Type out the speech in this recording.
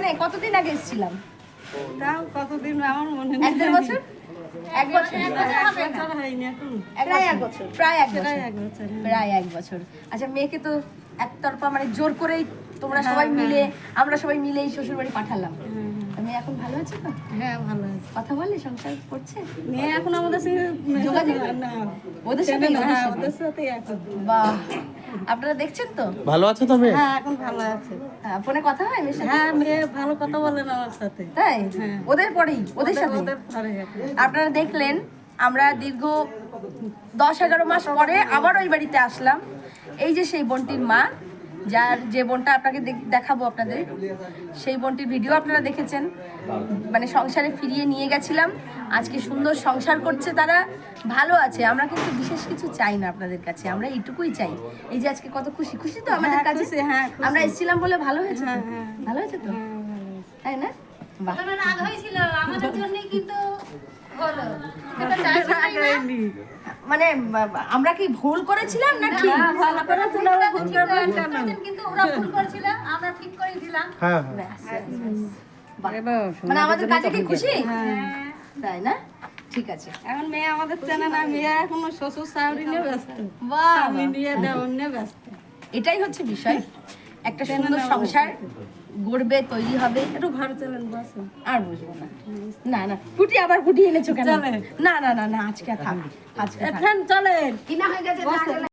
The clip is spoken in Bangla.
এখানে কতদিন আগে এসেছিলাম? তাও কতদিন আমার মনে এক দেড় বছর? এক বছর এক বছর হয়নি এখন। প্রায় এক বছর। প্রায় এক বছর। প্রায় এক বছর হ্যাঁ। প্রায় এক বছর। আচ্ছা মেয়েকে তো একতরফা মানে জোর করেই তোমরা সবাই মিলে আমরা সবাই মিলেই শ্বশুর বাড়ি পাঠালাম। তা মেয়ে এখন ভালো আছে তো? হ্যাঁ ভালো আছে। কথা বলে সংসার করছে? মেয়ে এখন আমাদের সঙ্গে যোগাযোগ? না। ওদের সাথে হ্যাঁ ওদের সাথে বাহ। আপনারা দেখছেন তো? ভালো আছে তবে হ্যাঁ এখন ভালো আছে। হ্যাঁ, ফোনে কথা হয় মেয়ের সাথে? হ্যাঁ মেয়ে ভালো কথা বলে না আমার সাথে। তাই? হ্যাঁ। ওদের পরেই ওদের সাথে। আপনারা দেখলেন আমরা দীর্ঘ দশ এগারো মাস পরে আবার ওই বাড়িতে আসলাম। এই যে সেই বোনটির মা যার যে বোনটা আপনাকে দেখ- দেখাবো আপনাদের সেই বোনটির ভিডিও আপনারা দেখেছেন। মানে সংসারে ফিরিয়ে নিয়ে গেছিলাম। আজকে সুন্দর সংসার করছে তারা ভালো আছে। আমরা কিন্তু বিশেষ কিছু চাই না আপনাদের কাছে আমরা এইটুকুই চাই। এই যে আজকে কত খুশি খুশি তো আমাদের হ্যাঁ, কাছে খুশি, হ্যাঁ, আমরা এসেছিলাম বলে ভালো হয়েছে হ্যাঁ, হ্যাঁ। ভালো হয়েছে তো? হ্যাঁ। তাই না? রাগ হয়েছিল আমাদের জন্যই কিন্তু হলো। মানে বা- বা- আমরা কি ভুল করেছিলাম না ঠিক? হ্যাঁ, ভালো ভুল কেন? কিন্তু ওরা ভুল করেছিল আমরা ঠিক করে দিলাম। হ্যাঁ মানে আমাদের কাজে কি খুশি? তাই না? ঠিক আছে। এখন মেয়ে আমাদের চেনে না মেয়ে এখনও শ্বশুর শাশুড়ি নিয়ে ব্যস্ত। বাহ স্বামী নিয়ে দেওয়ার নিয়ে ব্যস্ত। এটাই হচ্ছে বিষয়। একটা সুন্দর সংসার। গড়বে তৈরি হবে। একটু ঘর চলেন বস আর বুঝব না। না না ফুটি আবার ফুটি এনেছো কেন। না না না না আজকে থাক আজকে। চলেন। কিনা হয়ে গেছে